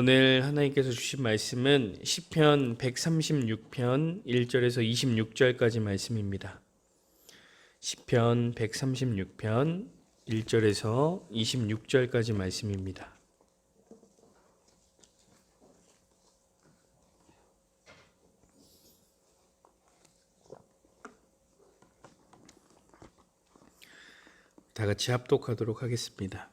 오늘 하나님께서 주신 말씀은 시편 136편 1절에서 26절까지 말씀입니다. 시편 136편 1절에서 26절까지 말씀입니다. 다 같이 합독하도록 하겠습니다.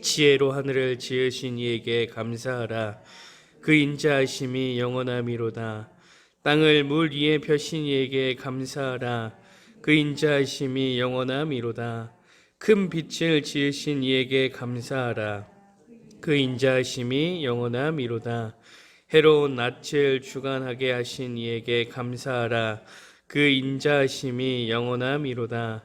지혜로 하늘을 지으신 이에게 감사하라. 그 인자하심이 영원함이로다. 땅을 물 위에 펴신 이에게 감사하라. 그 인자하심이 영원함이로다. 큰 빛을 지으신 이에게 감사하라. 그 인자하심이 영원함이로다. 해로운 낯을 주관하게 하신 이에게 감사하라. 그 인자하심이 영원함이로다.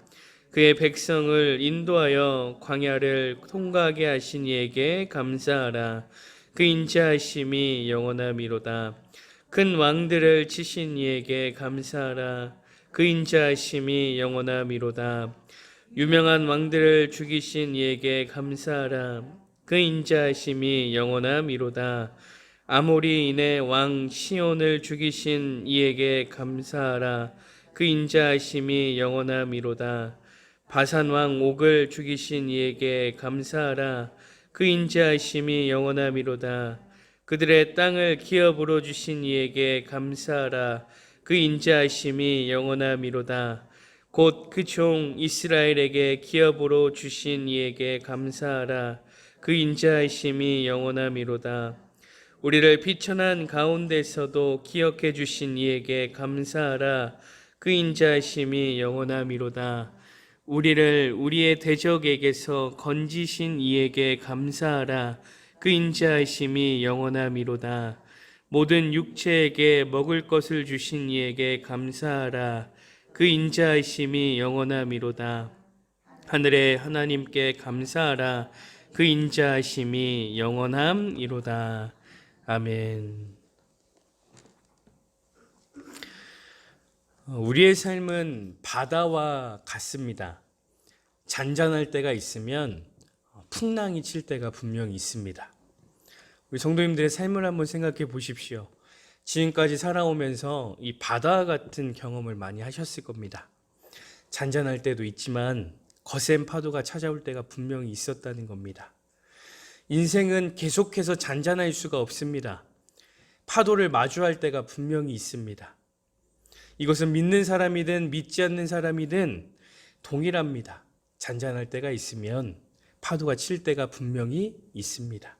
그의 백성을 인도하여 광야를 통과하게 하신 이에게 감사하라. 그 인자하심이 영원함이로다. 큰 왕들을 치신 이에게 감사하라. 그 인자하심이 영원함이로다. 유명한 왕들을 죽이신 이에게 감사하라. 그 인자하심이 영원함이로다. 아모리인의 왕 시온을 죽이신 이에게 감사하라. 그 인자하심이 영원함이로다. 바산 왕 옥을 죽이신 이에게 감사하라. 그 인자하심이 영원함이로다. 그들의 땅을 기업으로 주신 이에게 감사하라. 그 인자하심이 영원함이로다. 곧 그 종 이스라엘에게 기업으로 주신 이에게 감사하라. 그 인자하심이 영원함이로다. 우리를 비천한 가운데서도 기억해 주신 이에게 감사하라. 그 인자하심이 영원함이로다. 우리를 우리의 대적에게서 건지신 이에게 감사하라. 그 인자하심이 영원함이로다. 모든 육체에게 먹을 것을 주신 이에게 감사하라. 그 인자하심이 영원함이로다. 하늘의 하나님께 감사하라. 그 인자하심이 영원함이로다. 아멘. 우리의 삶은 바다와 같습니다. 잔잔할 때가 있으면 풍랑이 칠 때가 분명히 있습니다. 우리 성도님들의 삶을 한번 생각해 보십시오. 지금까지 살아오면서 이 바다 같은 경험을 많이 하셨을 겁니다. 잔잔할 때도 있지만 거센 파도가 찾아올 때가 분명히 있었다는 겁니다. 인생은 계속해서 잔잔할 수가 없습니다. 파도를 마주할 때가 분명히 있습니다. 이것은 믿는 사람이든 믿지 않는 사람이든 동일합니다. 잔잔할 때가 있으면 파도가 칠 때가 분명히 있습니다.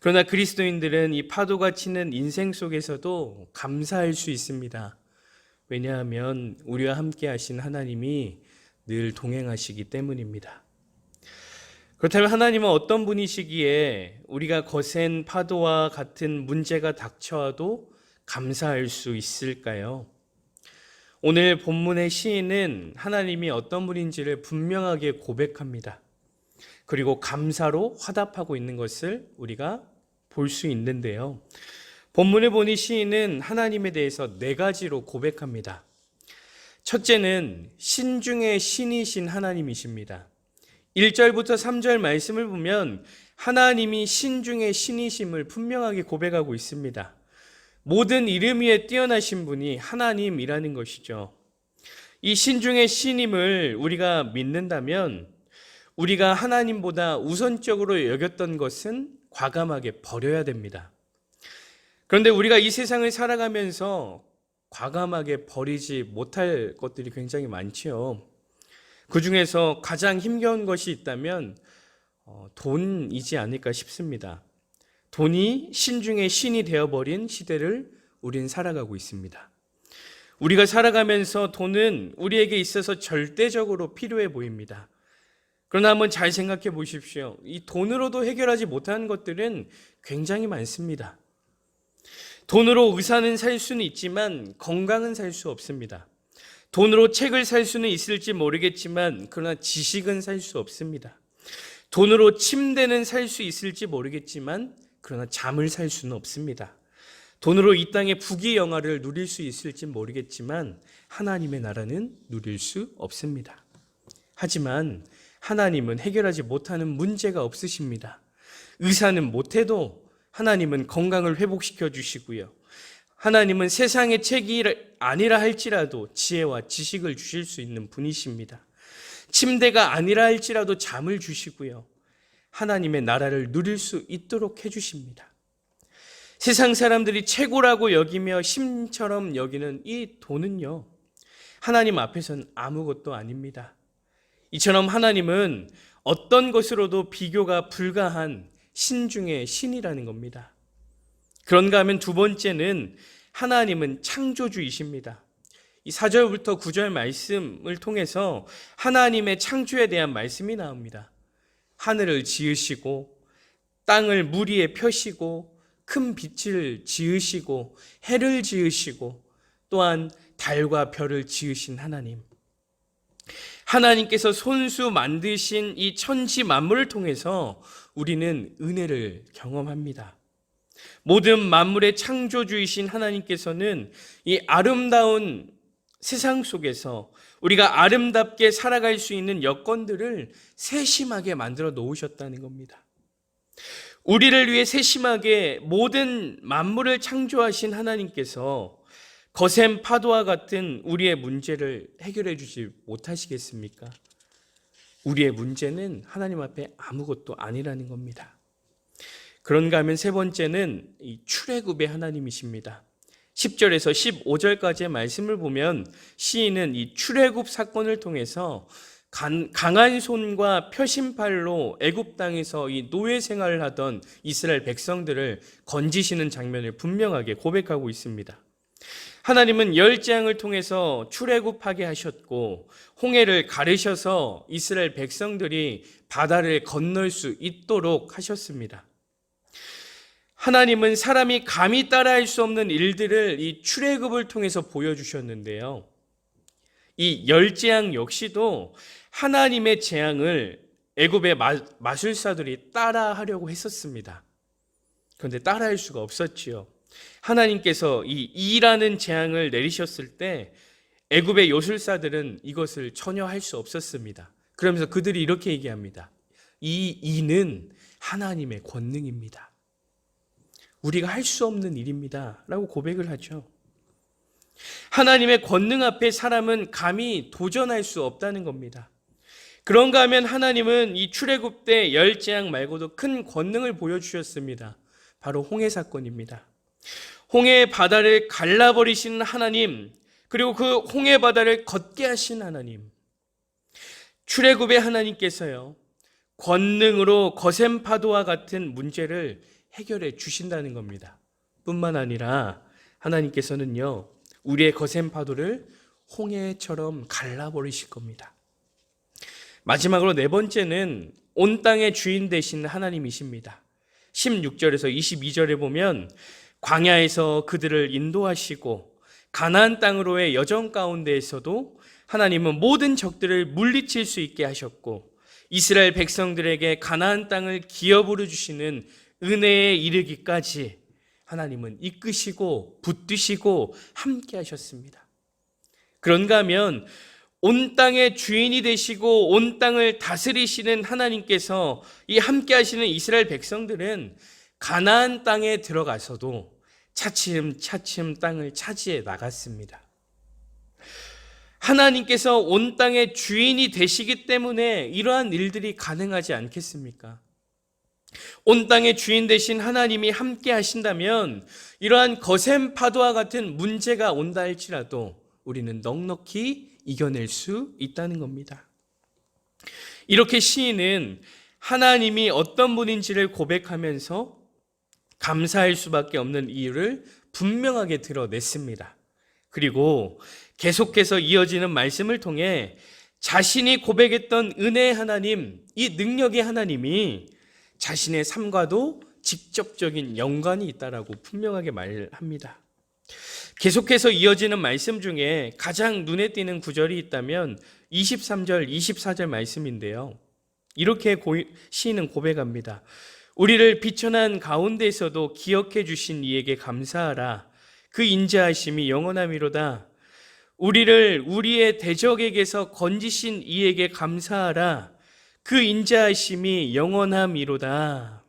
그러나 그리스도인들은 이 파도가 치는 인생 속에서도 감사할 수 있습니다. 왜냐하면 우리와 함께 하신 하나님이 늘 동행하시기 때문입니다. 그렇다면 하나님은 어떤 분이시기에 우리가 거센 파도와 같은 문제가 닥쳐와도 감사할 수 있을까요? 오늘 본문의 시인은 하나님이 어떤 분인지를 분명하게 고백합니다. 그리고 감사로 화답하고 있는 것을 우리가 볼 수 있는데요. 본문을 보니 시인은 하나님에 대해서 네 가지로 고백합니다. 첫째는 신중의 신이신 하나님이십니다. 1절부터 3절 말씀을 보면 하나님이 신중의 신이심을 분명하게 고백하고 있습니다. 모든 이름 위에 뛰어나신 분이 하나님이라는 것이죠. 이 신중의 신임을 우리가 믿는다면 우리가 하나님보다 우선적으로 여겼던 것은 과감하게 버려야 됩니다. 그런데 우리가 이 세상을 살아가면서 과감하게 버리지 못할 것들이 굉장히 많지요. 그 중에서 가장 힘겨운 것이 있다면 어, 돈이지 않을까 싶습니다. 돈이 신중의 신이 되어버린 시대를 우린 살아가고 있습니다. 우리가 살아가면서 돈은 우리에게 있어서 절대적으로 필요해 보입니다. 그러나 한번 잘 생각해 보십시오. 이 돈으로도 해결하지 못하는 것들은 굉장히 많습니다. 돈으로 의사는 살 수는 있지만 건강은 살 수 없습니다. 돈으로 책을 살 수는 있을지 모르겠지만 그러나 지식은 살 수 없습니다. 돈으로 침대는 살 수 있을지 모르겠지만 그러나 잠을 살 수는 없습니다. 돈으로 이 땅의 부귀 영화를 누릴 수 있을지 모르겠지만 하나님의 나라는 누릴 수 없습니다. 하지만 하나님은 해결하지 못하는 문제가 없으십니다. 의사는 못해도 하나님은 건강을 회복시켜 주시고요. 하나님은 세상의 책이 아니라 할지라도 지혜와 지식을 주실 수 있는 분이십니다. 침대가 아니라 할지라도 잠을 주시고요. 하나님의 나라를 누릴 수 있도록 해주십니다. 세상 사람들이 최고라고 여기며 심처럼 여기는 이 돈은요, 하나님 앞에선 아무것도 아닙니다. 이처럼 하나님은 어떤 것으로도 비교가 불가한 신중의 신이라는 겁니다. 그런가 하면 두 번째는 하나님은 창조주이십니다. 이 4절부터 9절 말씀을 통해서 하나님의 창조에 대한 말씀이 나옵니다. 하늘을 지으시고 땅을 물 위에 펴시고 큰 빛을 지으시고 해를 지으시고 또한 달과 별을 지으신 하나님. 하나님께서 손수 만드신 이 천지 만물을 통해서 우리는 은혜를 경험합니다. 모든 만물의 창조주이신 하나님께서는 이 아름다운 세상 속에서 우리가 아름답게 살아갈 수 있는 여건들을 세심하게 만들어 놓으셨다는 겁니다. 우리를 위해 세심하게 모든 만물을 창조하신 하나님께서 거센 파도와 같은 우리의 문제를 해결해 주지 못하시겠습니까? 우리의 문제는 하나님 앞에 아무것도 아니라는 겁니다. 그런가 하면 세 번째는 이 출애굽의 하나님이십니다. 10절에서 15절까지의 말씀을 보면 시인은 이 출애굽 사건을 통해서 강한 손과 표심팔로 애굽 땅에서 이 노예 생활을 하던 이스라엘 백성들을 건지시는 장면을 분명하게 고백하고 있습니다. 하나님은 열 재앙을 통해서 출애굽하게 하셨고 홍해를 가르셔서 이스라엘 백성들이 바다를 건널 수 있도록 하셨습니다. 하나님은 사람이 감히 따라할 수 없는 일들을 이 출애굽을 통해서 보여주셨는데요. 이 열재앙 역시도 하나님의 재앙을 애굽의 마술사들이 따라하려고 했었습니다. 그런데 따라할 수가 없었지요. 하나님께서 이 이라는 재앙을 내리셨을 때 애굽의 요술사들은 이것을 전혀 할 수 없었습니다. 그러면서 그들이 이렇게 얘기합니다. 이 이는 하나님의 권능입니다. 우리가 할 수 없는 일입니다. 라고 고백을 하죠. 하나님의 권능 앞에 사람은 감히 도전할 수 없다는 겁니다. 그런가 하면 하나님은 이 출애굽 때 열 재앙 말고도 큰 권능을 보여주셨습니다. 바로 홍해 사건입니다. 홍해 바다를 갈라버리신 하나님, 그리고 그 홍해 바다를 걷게 하신 하나님. 출애굽의 하나님께서요. 권능으로 거센 파도와 같은 문제를 해결해 주신다는 겁니다. 뿐만 아니라 하나님께서는요, 우리의 거센 파도를 홍해처럼 갈라버리실 겁니다. 마지막으로 네 번째는 온 땅의 주인 되신 하나님이십니다. 16절에서 22절에 보면 광야에서 그들을 인도하시고 가나안 땅으로의 여정 가운데에서도 하나님은 모든 적들을 물리칠 수 있게 하셨고 이스라엘 백성들에게 가나안 땅을 기업으로 주시는 은혜에 이르기까지 하나님은 이끄시고 붙드시고 함께 하셨습니다. 그런가 하면 온 땅의 주인이 되시고 온 땅을 다스리시는 하나님께서 이 함께 하시는 이스라엘 백성들은 가나안 땅에 들어가서도 차츰 차츰 땅을 차지해 나갔습니다. 하나님께서 온 땅의 주인이 되시기 때문에 이러한 일들이 가능하지 않겠습니까? 온 땅의 주인 되신 하나님이 함께 하신다면 이러한 거센 파도와 같은 문제가 온다 할지라도 우리는 넉넉히 이겨낼 수 있다는 겁니다. 이렇게 시인은 하나님이 어떤 분인지를 고백하면서 감사할 수밖에 없는 이유를 분명하게 드러냈습니다. 그리고 계속해서 이어지는 말씀을 통해 자신이 고백했던 은혜의 하나님, 이 능력의 하나님이 자신의 삶과도 직접적인 연관이 있다라고 분명하게 말합니다. 계속해서 이어지는 말씀 중에 가장 눈에 띄는 구절이 있다면 23절, 24절 말씀인데요. 이렇게 고, 시인은 고백합니다. 우리를 비천한 가운데서도 기억해 주신 이에게 감사하라. 그 인자하심이 영원함이로다. 우리를 우리의 대적에게서 건지신 이에게 감사하라. 그 인자하심이 영원함이로다.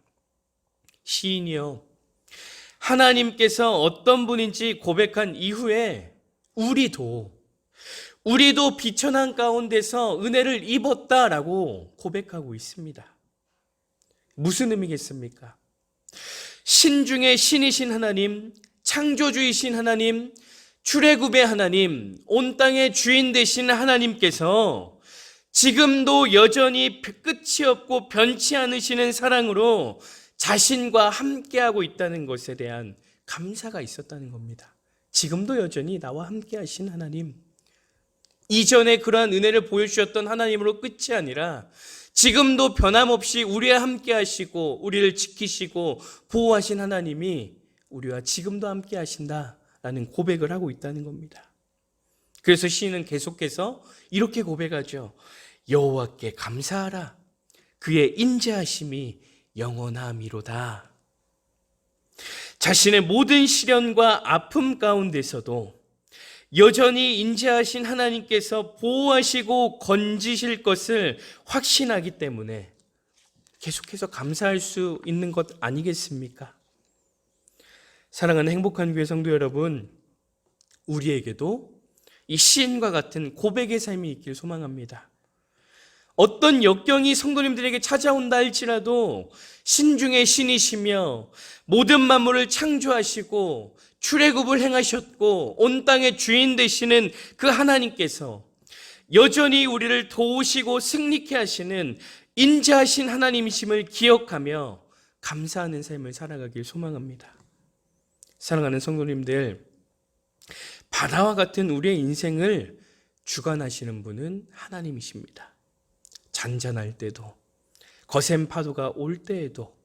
시인이요. 하나님께서 어떤 분인지 고백한 이후에 우리도 우리도 비천한 가운데서 은혜를 입었다라고 고백하고 있습니다. 무슨 의미겠습니까? 신 중에 신이신 하나님, 창조주이신 하나님, 출애굽의 하나님, 온 땅의 주인 되신 하나님께서 지금도 여전히 끝이 없고 변치 않으시는 사랑으로 자신과 함께하고 있다는 것에 대한 감사가 있었다는 겁니다. 지금도 여전히 나와 함께 하신 하나님. 이전에 그러한 은혜를 보여주셨던 하나님으로 끝이 아니라 지금도 변함없이 우리와 함께 하시고 우리를 지키시고 보호하신 하나님이 우리와 지금도 함께 하신다라는 고백을 하고 있다는 겁니다. 그래서 시인은 계속해서 이렇게 고백하죠. 여호와께 감사하라. 그의 인자하심이 영원함이로다. 자신의 모든 시련과 아픔 가운데서도 여전히 인자하신 하나님께서 보호하시고 건지실 것을 확신하기 때문에 계속해서 감사할 수 있는 것 아니겠습니까? 사랑하는 행복한 교회 성도 여러분, 우리에게도 이 시인과 같은 고백의 삶이 있길 소망합니다. 어떤 역경이 성도님들에게 찾아온다 할지라도 신중의 신이시며 모든 만물을 창조하시고 출애굽을 행하셨고 온 땅의 주인 되시는 그 하나님께서 여전히 우리를 도우시고 승리케 하시는 인자하신 하나님이심을 기억하며 감사하는 삶을 살아가길 소망합니다. 사랑하는 성도님들, 바다와 같은 우리의 인생을 주관하시는 분은 하나님이십니다. 잔잔할 때도 거센 파도가 올 때에도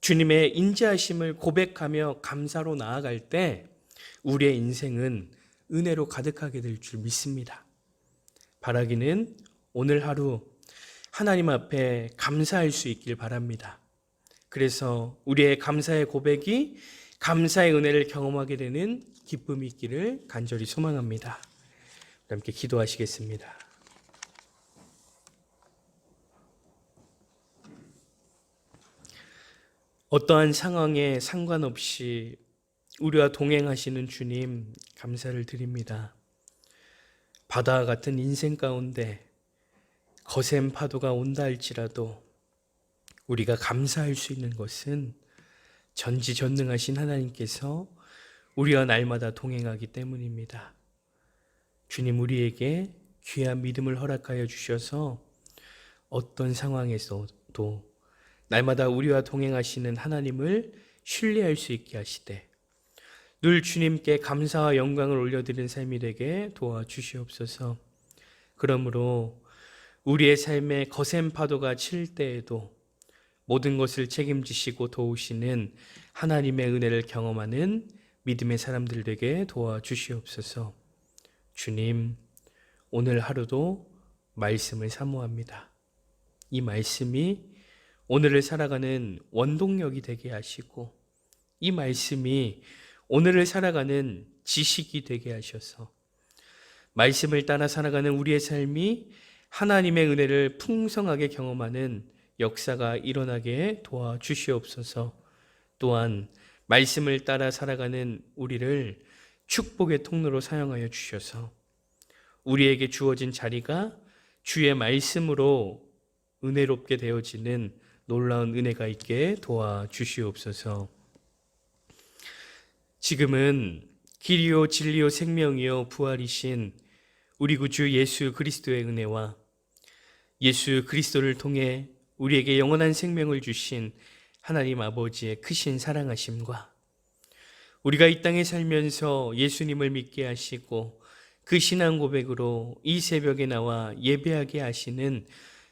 주님의 인자하심을 고백하며 감사로 나아갈 때 우리의 인생은 은혜로 가득하게 될 줄 믿습니다. 바라기는 오늘 하루 하나님 앞에 감사할 수 있길 바랍니다. 그래서 우리의 감사의 고백이 감사의 은혜를 경험하게 되는 기쁨이 있기를 간절히 소망합니다. 함께 기도하시겠습니다. 어떠한 상황에 상관없이 우리와 동행하시는 주님 감사를 드립니다. 바다와 같은 인생 가운데 거센 파도가 온다 할지라도 우리가 감사할 수 있는 것은 전지전능하신 하나님께서 우리와 날마다 동행하기 때문입니다. 주님 우리에게 귀한 믿음을 허락하여 주셔서 어떤 상황에서도 날마다 우리와 동행하시는 하나님을 신뢰할 수 있게 하시되 늘 주님께 감사와 영광을 올려드리는 삶이 되게 도와주시옵소서. 그러므로 우리의 삶에 거센 파도가 칠 때에도 모든 것을 책임지시고 도우시는 하나님의 은혜를 경험하는 믿음의 사람들 되게 도와주시옵소서. 주님, 오늘 하루도 말씀을 사모합니다. 이 말씀이 오늘을 살아가는 원동력이 되게 하시고 이 말씀이 오늘을 살아가는 지식이 되게 하셔서 말씀을 따라 살아가는 우리의 삶이 하나님의 은혜를 풍성하게 경험하는 역사가 일어나게 도와주시옵소서. 또한 말씀을 따라 살아가는 우리를 축복의 통로로 사용하여 주셔서 우리에게 주어진 자리가 주의 말씀으로 은혜롭게 되어지는 놀라운 은혜가 있게 도와주시옵소서. 지금은 길이요 진리요 생명이요 부활이신 우리 구주 예수 그리스도의 은혜와 예수 그리스도를 통해 우리에게 영원한 생명을 주신 하나님 아버지의 크신 사랑하심과 우리가 이 땅에 살면서 예수님을 믿게 하시고 그 신앙 고백으로 이 새벽에 나와 예배하게 하시는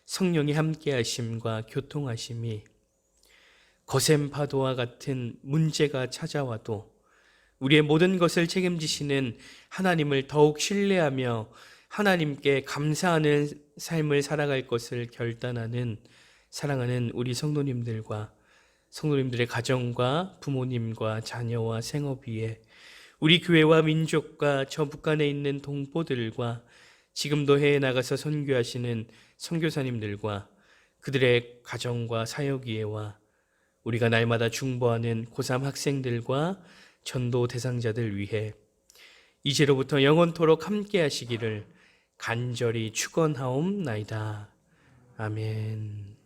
성령이 함께 하심과 교통하심이 거센 파도와 같은 문제가 찾아와도 우리의 모든 것을 책임지시는 하나님을 더욱 신뢰하며 하나님께 감사하는 삶을 살아갈 것을 결단하는 사랑하는 우리 성도님들과 성도님들의 가정과 부모님과 자녀와 생업 위에 우리 교회와 민족과 저 북한에 있는 동포들과 지금도 해외 나가서 선교하시는 선교사님들과 그들의 가정과 사역 위에와 우리가 날마다 중보하는 고3 학생들과 전도 대상자들 위해 이제로부터 영원토록 함께 하시기를 간절히 축원하옵나이다. 아멘.